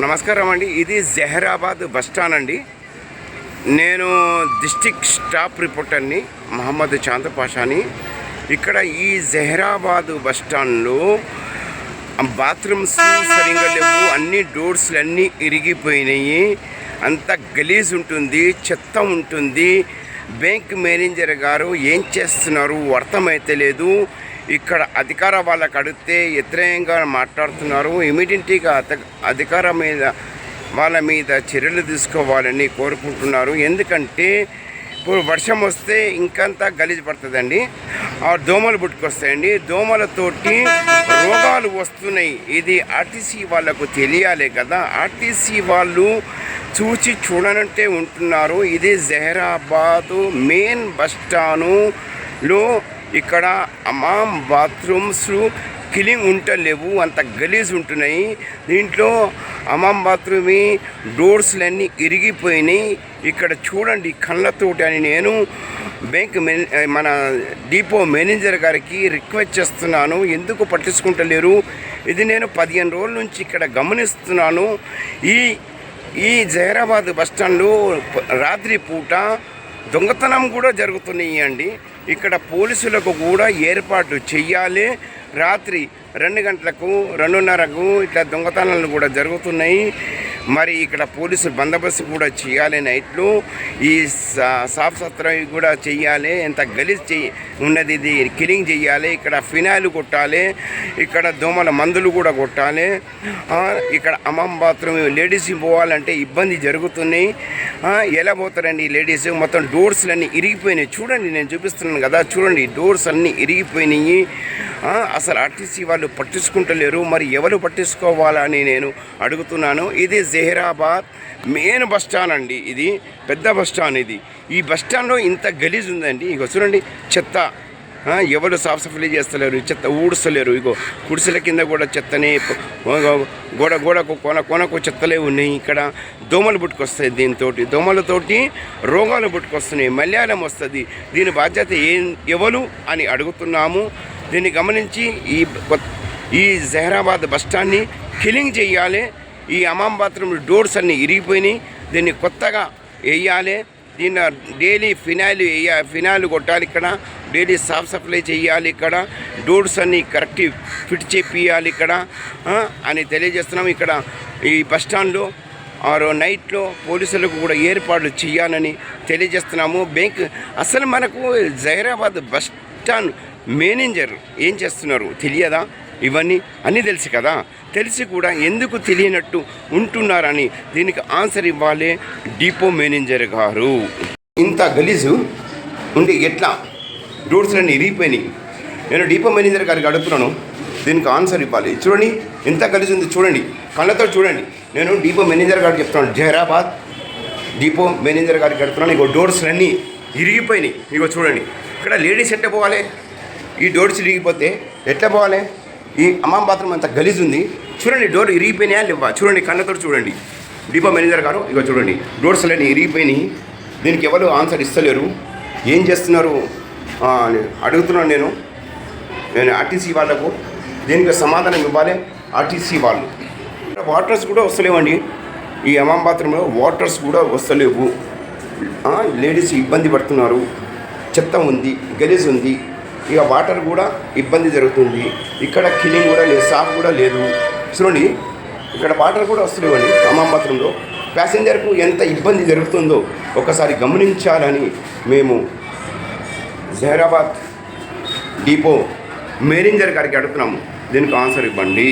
నమస్కారం అండి. ఇది జహరాబాద్ బస్టాండ్ అండి. నేను డిస్టిక్ స్టాఫ్ రిపోర్టర్ని మహమ్మద్ చాంద్ పాషాని. ఇక్కడ ఈ జహరాబాద్ బస్ స్టాండ్లో బాత్రూమ్స్ సరిగ్గా లేవు అన్ని డోర్స్లు అన్నీ ఇరిగిపోయినాయి. అంత గలీజ్ ఉంటుంది చెత్త ఉంటుంది. బ్యాంక్ మేనేజర్ గారు ఏం చేస్తున్నారు అర్థమైతే లేదు ఇక్కడ అధికార వాళ్ళకి అడిగితే వ్యతిరేకంగా మాట్లాడుతున్నారు. ఇమీడియట్గా అధికార మీద వాళ్ళ మీద చర్యలు తీసుకోవాలని కోరుకుంటున్నారు. ఎందుకంటే ఇప్పుడు వర్షం వస్తే ఇంకంతా గలీజు పడుతుందండి. ఆ దోమలు పుట్టుకొస్తాయండి. దోమలతోటి రోగాలు వస్తున్నాయి. ఇది ఆర్టీసీ వాళ్ళకు తెలియాలి కదా. ఆర్టీసీ వాళ్ళు చూచి చూడనంటే ఉంటున్నారు. ఇది జహరాబాదు మెయిన్ బస్లో ఇక్కడ అమ్మా బాత్రూమ్స్ కిలింగ్ ఉంటలేవు అంత గలీజ్ ఉంటున్నాయి. దీంట్లో అమాం బాత్రూమి డోర్స్లన్నీ ఇరిగిపోయినాయి. ఇక్కడ చూడండి కళ్ళతోటి అని నేను బ్యాంక్ మేనే మన డిపో మేనేజర్ గారికి రిక్వెస్ట్ చేస్తున్నాను. ఎందుకు పట్టించుకుంటలేరు? ఇది నేను పదిహేను రోజుల నుంచి ఇక్కడ గమనిస్తున్నాను. ఈ ఈ జహీరాబాద్ బస్టాండ్లో రాత్రి పూట దొంగతనం కూడా జరుగుతున్నాయి అండి. ఇక్కడ పోలీసులకు కూడా ఏర్పాటు చెయ్యాలి. రాత్రి రెండు గంటలకు రెండున్నరకు ఇట్లా దొంగతనాలు కూడా జరుగుతున్నాయి. మరి ఇక్కడ పోలీసు బందోబస్తు కూడా చేయాలి నైట్లు. ఈ సా- సాఫ్ సత్రం కూడా చేయాలి ఎంత గలీజ్ చేయి ఉన్నది ఇది కిలింగ్ చేయాలి ఇక్కడ ఫినాయిల్ కొట్టాలి ఇక్కడ దోమల మందులు కూడా కొట్టాలి. ఆ, ఇక్కడ అమ్మమ్మ బాత్రూమ్ లేడీస్ పోవాలంటే ఇబ్బంది జరుగుతున్నాయి. ఆ, ఎలా పోతారండి లేడీస్? మొత్తం డోర్స్లన్నీ ఇరిగిపోయినాయి. చూడండి నేను చూపిస్తున్నాను కదా చూడండి డోర్స్ అన్నీ ఇరిగిపోయినాయి. ఆ, అసలు ఆర్టీసీ వాళ్ళు పట్టించుకుంటలేరు. మరి ఎవరు పట్టించుకోవాలని నేను అడుగుతున్నాను. ఇది జహీరాబాద్ మెయిన్ బస్ స్టాండ్ అండి ఇది పెద్ద బస్ స్టాండ్ ఇది. ఈ బస్ స్టాండ్లో ఇంత గలీజ్ ఉందండి. ఇక చూడండి చెత్త. ఎవరు సాఫ్ సఫాయి చేస్తలేరు చెత్త ఊడుస్తలేరు. ఇగో కుడిసెల కింద కూడా చెత్తనే గోడ గోడకు కొన కొనకు చెత్తలే ఉన్నాయి. ఇక్కడ దోమలు పుట్టుకొస్తాయి దీంతో దోమలతోటి రోగాలు పుట్టుకొస్తున్నాయి. మలయాళం వస్తుంది. దీని బాధ్యత ఏం ఎవరు అని అడుగుతున్నాము. దీన్ని గమనించి ఈ ఈ జహరాబాద్ బస్ స్టాండ్ని చేయాలి. ఈ అమాం బాత్రూమ్ డోర్స్ అన్నీ ఇరిగిపోయినాయి. దీన్ని కొత్తగా వేయాలి. దీన్ని డైలీ ఫినాయిల్ వేయ ఫినాయిల్ కొట్టాలి ఇక్కడ. డైలీ సాఫ్ సప్లై చేయాలి ఇక్కడ. డోర్స్ అన్నీ కరెక్ట్ ఫిట్ చేపియాలి ఇక్కడ. అని తెలియజేస్తున్నాం ఇక్కడ. ఈ బస్ స్టాండ్లో ఆరో నైట్లో పోలీసులకు కూడా ఏర్పాట్లు చేయాలని తెలియజేస్తున్నాము. బ్యాంక్ అసలు మనకు జైరాబాద్ బస్ స్టాండ్ మేనేజర్ ఏం చేస్తున్నారు? తెలియదా? ఇవన్నీ అన్నీ తెలుసు కదా. తెలిసి కూడా ఎందుకు తెలియనట్టు ఉంటున్నారని దీనికి ఆన్సర్ ఇవ్వాలి డిపో మేనేజర్ గారు. ఇంత గలీజు ఉండి ఎట్లా డోర్స్లన్నీ ఇరిగిపోయినాయి. నేను డిపో మేనేజర్ గారికి అడుగుతున్నాను దీనికి ఆన్సర్ ఇవ్వాలి. చూడండి ఎంత గలీజు ఉంది చూడండి. కళ్ళతో చూడండి. నేను డిపో మేనేజర్ గారికి చెప్తున్నాను జహరాబాద్ డిపో మేనేజర్ గారికి అడుగుతున్నాను ఇగో డోర్స్ అన్నీ ఇరిగిపోయినాయి. ఇగో చూడండి ఇక్కడ లేడీస్ ఎట్లా పోవాలి? ఈ డోర్స్ ఇరిగిపోతే ఎట్లా పోవాలి? ఈ అమ్మ బాత్రూమ్ అంత గలీజ్ ఉంది. చూడండి డోర్ ఇరిగిపోయినాయా లేవా? చూడండి కళ్ళతో చూడండి. డిపో మేనేజర్ గారు ఇగో చూడండి డోర్స్ అన్నీ ఇరిగిపోయినాయి. దీనికి ఎవరు ఆన్సర్ ఇస్తలేరు. ఏం చేస్తున్నారు? అడుగుతున్నాను నేను. నేను ఆర్టీసీ వాళ్ళకు. దీనికి సమాధానం ఇవ్వాలి ఆర్టీసీ వాళ్ళు. వాటర్స్ కూడా వస్తలేవండి. ఈ అమ్మ బాత్రూంలో వాటర్స్ కూడా వస్తలేవు. లేడీస్ ఇబ్బంది పడుతున్నారు. చెత్త ఉంది గలీజ్ ఉంది. ఇక వాటర్ కూడా ఇబ్బంది జరుగుతుంది. ఇక్కడ కిలింగ్ కూడా లేదు సాఫ్ కూడా లేదు. చూడండి ఇక్కడ వాటర్ కూడా వస్తలేవండి అమాం ప్యాసింజర్కు ఎంత ఇబ్బంది జరుగుతుందో ఒకసారి గమనించాలని మేము జహరాబాద్ డిపో మేనేజర్ గారికి అడుగుతున్నాము. దీనికి ఆన్సర్ ఇవ్వండి.